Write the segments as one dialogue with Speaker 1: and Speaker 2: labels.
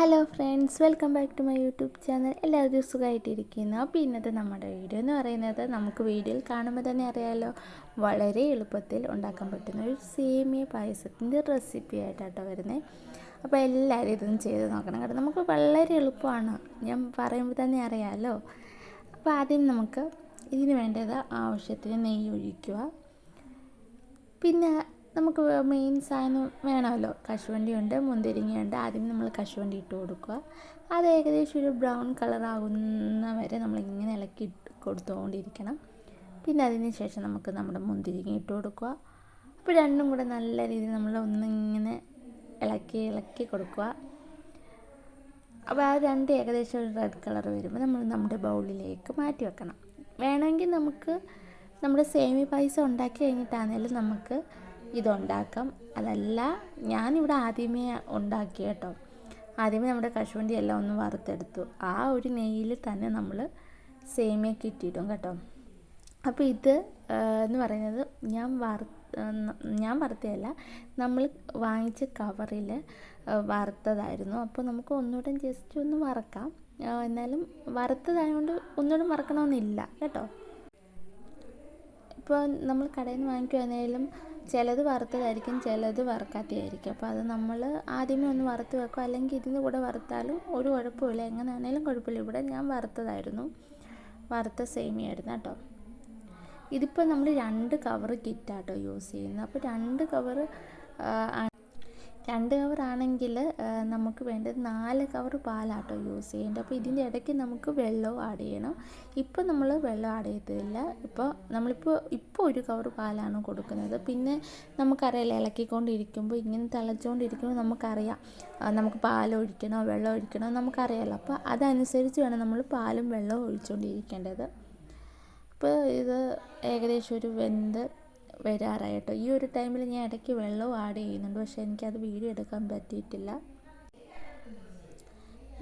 Speaker 1: Hello friends welcome back to my YouTube channel. എല്ലാവരും സുഖമായിട്ടിരിക്കുന്നു അപ്പോൾ ഇന്നത്തെ നമ്മുടെ വീഡിയോ എന്ന് പറയുന്നത് നമുക്ക് വീഡിയോയിൽ കാണുമ്പോൾ തന്നെ അറിയാമല്ലോ വളരെ എളുപ്പത്തിൽ ഉണ്ടാക്കാൻ പറ്റുന്ന ഒരു സേമിയ പായസത്തിന്റെ റെസിപ്പി ആയിട്ടാട്ടോ വരുന്നത് അപ്പോൾ എല്ലാവരും ഇതൊന്നും ചെയ്ത് നോക്കണം കേട്ടോ. നമുക്ക് വളരെ എളുപ്പമാണ്. ഞാൻ പറയുമ്പോൾ തന്നെ അറിയാമല്ലോ അപ്പോൾ ആദ്യം നമുക്ക് ഇതിന് വേണ്ടത് ആവശ്യത്തിന് നെയ്യ് ഒഴിക്കുക പിന്നെ നമുക്ക് മെയിൻ സാധനം വേണമല്ലോ. കശുവണ്ടിയുണ്ട് മുന്തിരിങ്ങയുണ്ട്. ആദ്യം നമ്മൾ കശുവണ്ടി ഇട്ട് കൊടുക്കുക. അത് ഏകദേശം ഒരു ബ്രൗൺ കളർ ആകുന്ന വരെ നമ്മളിങ്ങനെ ഇളക്കി ഇട്ട് കൊടുത്തുകൊണ്ടിരിക്കണം പിന്നെ അതിന് ശേഷം നമുക്ക് നമ്മുടെ മുന്തിരിങ്ങ ഇട്ട് കൊടുക്കുക. അപ്പോൾ രണ്ടും കൂടെ നല്ല രീതിയിൽ നമ്മൾ ഒന്നിങ്ങനെ ഇളക്കി ഇളക്കി കൊടുക്കുക. അപ്പോൾ ആ രണ്ട് ഏകദേശം ഒരു റെഡ് കളർ വരുമ്പോൾ നമ്മൾ നമ്മുടെ ബൗളിലേക്ക് മാറ്റി വെക്കണം. വേണമെങ്കിൽ നമുക്ക് നമ്മുടെ സേമി പായസം ഉണ്ടാക്കി കഴിഞ്ഞിട്ടാണെങ്കിലും നമുക്ക് ഇതുണ്ടാക്കാം. അതല്ല ഞാനിവിടെ ആദ്യമേ ഉണ്ടാക്കി കേട്ടോ. ആദ്യമേ നമ്മുടെ കശുവണ്ടി എല്ലാം ഒന്ന് വറുത്തെടുത്തു. ആ ഒരു നെയ്യിൽ തന്നെ നമ്മൾ സേമിയൊക്കെ ഇട്ടിടും കേട്ടോ. അപ്പോൾ ഇത് എന്ന് പറയുന്നത് ഞാൻ വറ ഞാൻ വറുത്തതല്ല നമ്മൾ വാങ്ങിച്ച കവറിൽ വറുത്തതായിരുന്നു. അപ്പോൾ നമുക്ക് ഒന്നുകൂടെ ജസ്റ്റ് ഒന്ന് വറക്കാം. എന്നാലും വറുത്തതായതുകൊണ്ട് ഒന്നുകൂടെ വറക്കണമെന്നില്ല കേട്ടോ. ഇപ്പോൾ നമ്മൾ കടയിൽ നിന്ന് വാങ്ങിക്കുവാണെങ്കിലും ചിലത് വറുത്തതായിരിക്കും ചിലത് വറുക്കാത്തതായിരിക്കും അപ്പോൾ അത് നമ്മൾ ആദ്യമേ ഒന്ന് വറുത്ത് വെക്കും. അല്ലെങ്കിൽ ഇതിന് കൂടെ വറുത്താലും ഒരു കുഴപ്പമില്ല. എങ്ങനെയാണേലും കുഴപ്പമില്ല. ഇവിടെ ഞാൻ വറുത്തതായിരുന്നു. വറുത്ത സേമിയായിരുന്നു കേട്ടോ. ഇതിപ്പോൾ നമ്മൾ രണ്ട് കവർ കിറ്റാട്ടോ യൂസ് ചെയ്യുന്നത്. അപ്പോൾ രണ്ട് കവർ രണ്ട് കവർ ആണെങ്കിൽ നമുക്ക് വേണ്ടത് നാല് കവർ പാലാട്ടോ യൂസ് ചെയ്യേണ്ടത്. അപ്പോൾ ഇതിന്റെ ഇടയ്ക്ക് നമുക്ക് വെള്ളവും ആഡ് ചെയ്യണം. ഇപ്പോൾ നമ്മൾ വെള്ളം ആഡ് ചെയ്തില്ല ഇപ്പോൾ നമ്മളിപ്പോൾ ഇപ്പോൾ ഒരു കവർ പാലാണ് കൊടുക്കുന്നത്. പിന്നെ നമുക്കറിയാലോ ഇളക്കിക്കൊണ്ടിരിക്കുമ്പോൾ ഇങ്ങനെ തിളച്ചുകൊണ്ടിരിക്കുമ്പോൾ നമുക്കറിയാം നമുക്ക് പാൽ ഒഴിക്കണോ വെള്ളം ഒഴിക്കണോ നമുക്കറിയാമല്ലോ അപ്പോൾ അതനുസരിച്ച് വേണം നമ്മൾ പാലും വെള്ളവും ഒഴിച്ചുകൊണ്ടിരിക്കേണ്ടത് അപ്പോൾ ഇത് ഏകദേശം ഒരു വെന്ത് വരാറായിട്ടോ. ഈ ഒരു ടൈമിൽ ഞാൻ ഇടയ്ക്ക് വെള്ളവും ആഡ് ചെയ്യുന്നുണ്ട്. പക്ഷേ എനിക്കത് വീഡിയോ എടുക്കാൻ പറ്റിയിട്ടില്ല.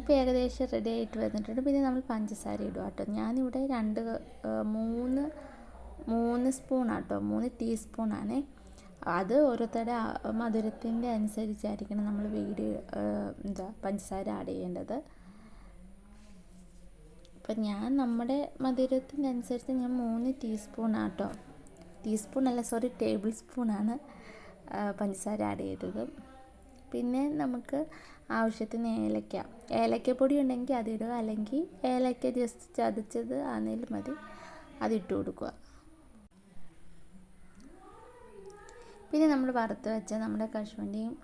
Speaker 1: ഇപ്പോൾ ഏകദേശം റെഡി ആയിട്ട് വന്നിട്ടുണ്ട്. പിന്നെ നമ്മൾ പഞ്ചസാര ഇടുക കേട്ടോ. ഞാനിവിടെ രണ്ട് മൂന്ന് മൂന്ന് സ്പൂണാട്ടോ മൂന്ന് ടീസ്പൂണാണ് അത് ഓരോരുത്തരുടെ മധുരത്തിന്റെ അനുസരിച്ചായിരിക്കണം നമ്മൾ വീഡിയോ എന്താ പഞ്ചസാര ആഡ് ചെയ്യേണ്ടത്. അപ്പം ഞാൻ നമ്മുടെ മധുരത്തിന്റെ അനുസരിച്ച് ഞാൻ മൂന്ന് ടീസ്പൂൺ ആട്ടോ. ടീസ്പൂൺ അല്ല സോറി ടേബിൾ സ്പൂണാണ് പഞ്ചസാര ആഡ് ചെയ്തത്. പിന്നെ നമുക്ക് ആവശ്യത്തിന് ഏലക്ക. ഏലക്കപ്പൊടി ഉണ്ടെങ്കിൽ അതിടുക അല്ലെങ്കിൽ ഏലക്ക ജസ്റ്റ് ചതച്ചത് ആണെങ്കിലും മതി അതിട്ട് കൊടുക്കുക. പിന്നെ നമ്മൾ വറുത്ത് വെച്ച നമ്മുടെ കശുവണ്ടിയും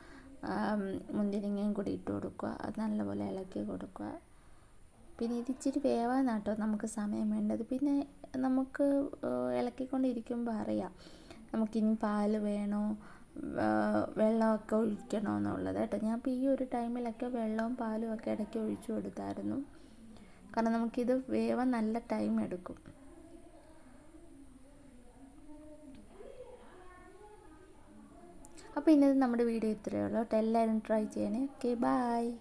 Speaker 1: മുന്തിരിങ്ങയും കൂടി ഇട്ട് കൊടുക്കുക. അത് നല്ലപോലെ ഇളക്കി കൊടുക്കുക. പിന്നെ ഇത് ഇച്ചിരി വേവാനാട്ടോ നമുക്ക് സമയം വേണ്ടത്. പിന്നെ നമുക്ക് ഇളക്കിക്കൊണ്ടിരിക്കുമ്പോൾ അറിയാം. നമുക്കിനി പാൽ വേണോ? വെള്ളമൊക്കെ ഒഴിക്കണോ എന്നുള്ളത് കേട്ടോ. ഞാൻ ഇപ്പോൾ ഈ ഒരു ടൈമിലൊക്കെ വെള്ളവും പാലും ഒക്കെ ഇടയ്ക്ക് ഒഴിച്ചു കൊടുത്തായിരുന്നു. കാരണം നമുക്കിത് വേവാൻ നല്ല ടൈം എടുക്കും. അപ്പോൾ ഇന്നത് നമ്മുടെ വീഡിയോ ഇത്രയേ ഉള്ളൂ കേട്ടോ. എല്ലാവരും ട്രൈ ചെയ്യണേ. Okay bye